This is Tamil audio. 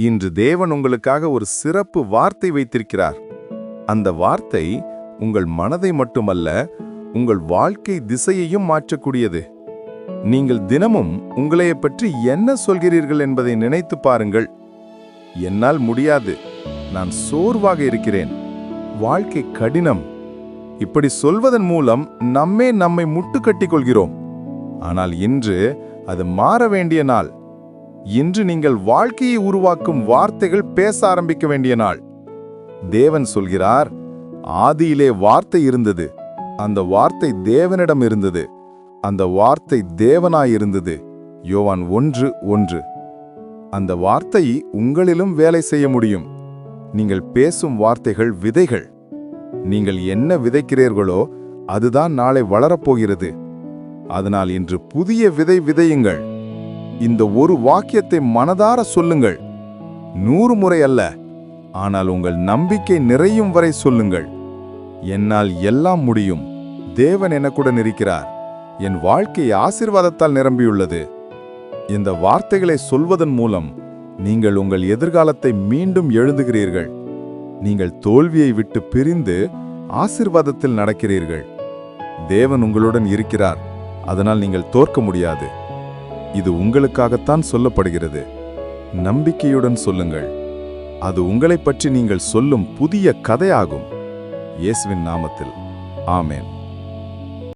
இன்று தேவன் உங்களுக்காக ஒரு சிறப்பு வார்த்தை வைத்திருக்கிறார். அந்த வார்த்தை உங்கள் மனதை மட்டுமல்ல உங்கள் வாழ்க்கை திசையையும் மாற்றக்கூடியது. நீங்கள் தினமும் உங்களைப் பற்றி என்ன சொல்கிறீர்கள் என்பதை நினைத்து பாருங்கள். என்னால் முடியாது நான் சோர்வாக இருக்கிறேன். வாழ்க்கை கடினம். இப்படி சொல்வதன் மூலம் நம்மே நம்மை முட்டுக்கட்டிக் கொள்கிறோம். ஆனால் இன்று அது மாற வேண்டிய நாள். இன்று நீங்கள் வாழ்க்கையை உருவாக்கும் வார்த்தைகள் பேச ஆரம்பிக்க வேண்டிய நாள். தேவன் சொல்கிறார் ஆதியிலே வார்த்தை இருந்தது. அந்த வார்த்தை தேவனிடம் இருந்தது. அந்த வார்த்தை தேவனாயிருந்தது யோவான் ஒன்று ஒன்று. அந்த வார்த்தை உங்களிலும் வேலை செய்ய முடியும். நீங்கள் பேசும் வார்த்தைகள் விதைகள். நீங்கள் என்ன விதைக்கிறீர்களோ அதுதான் நாளை வளரப்போகிறது. அதனால் இன்று புதிய விதை விதையுங்கள். இந்த ஒரு வாக்கியத்தை மனதார சொல்லுங்கள். நூறு முறை அல்ல ஆனால் உங்கள் நம்பிக்கை நிறையும் வரை சொல்லுங்கள். என்னால் எல்லாம் முடியும் தேவன் எனக்குடன் இருக்கிறார். என் வாழ்க்கை ஆசீர்வாதத்தால் நிரம்பியுள்ளது. இந்த வார்த்தைகளை சொல்வதன் மூலம் நீங்கள் உங்கள் எதிர்காலத்தை மீண்டும் எழுதுகிறீர்கள். நீங்கள் தோல்வியை விட்டு பிரிந்து ஆசிர்வாதத்தில் நடக்கிறீர்கள். தேவன் உங்களுடன் இருக்கிறார் அதனால் நீங்கள் தோற்க முடியாது. இது உங்களுக்காகத்தான் சொல்லப்படுகிறது. நம்பிக்கையுடன் சொல்லுங்கள். அது உங்களைப் பற்றி நீங்கள் சொல்லும் புதிய கதையாகும். இயேசுவின் நாமத்தில். ஆமேன்.